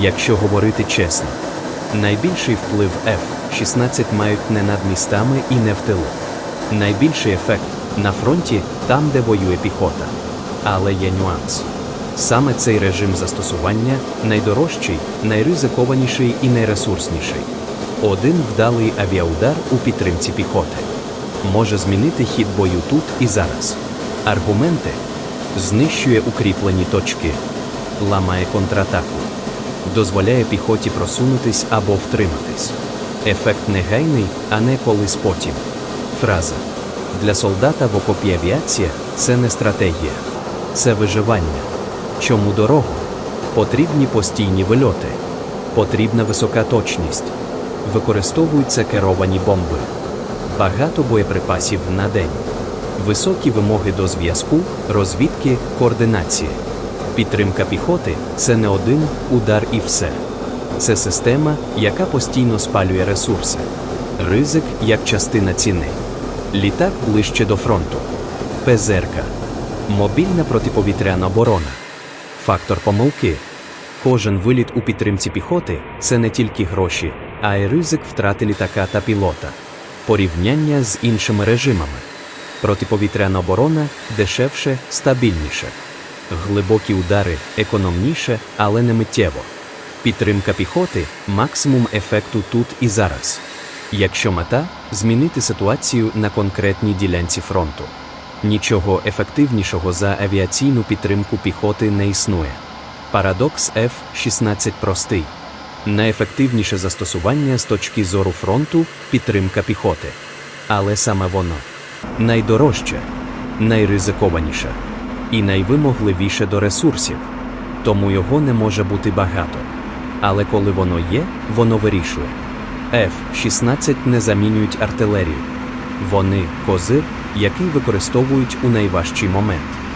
Якщо говорити чесно, найбільший вплив F-16 мають не над містами і не в тилу. Найбільший ефект на фронті там, де воює піхота. Але є нюанс. Саме цей режим застосування найдорожчий, найризикованіший і найресурсніший. Один вдалий авіаудар у підтримці піхоти може змінити хід бою тут і зараз. Аргументи знищує укріплені точки, ламає контратаку, дозволяє піхоті просунутись або втриматись. Ефект негайний, а не колись потім. Фраза для солдата в окопі авіація це не стратегія, це виживання. Чому дорогу? Потрібні постійні вильоти, потрібна висока точність, використовуються керовані бомби, багато боєприпасів на день, високі вимоги до зв'язку, розвідки, координації. Підтримка піхоти це не один удар і все. Це система, яка постійно спалює ресурси. Ризик як частина ціни. Літак ближче до фронту. ПЗРК. Мобільна протиповітряна оборона. Фактор помилки. Кожен виліт у підтримці піхоти це не тільки гроші, а й ризик втрати літака та пілота. Порівняння з іншими режимами. Протиповітряна оборона дешевше, стабільніше. Глибокі удари економніше, але не миттєво. Підтримка піхоти максимум ефекту тут і зараз. Якщо мета змінити ситуацію на конкретній ділянці фронту. Нічого ефективнішого за авіаційну підтримку піхоти не існує. Парадокс F-16 простий. Найефективніше застосування з точки зору фронту підтримка піхоти. Але саме воно найдорожче, найризикованіше і найвимогливіше до ресурсів, тому його не може бути багато. Але коли воно є, воно вирішує. F-16 не замінюють артилерію. Вони козир, який використовують у найважчий момент.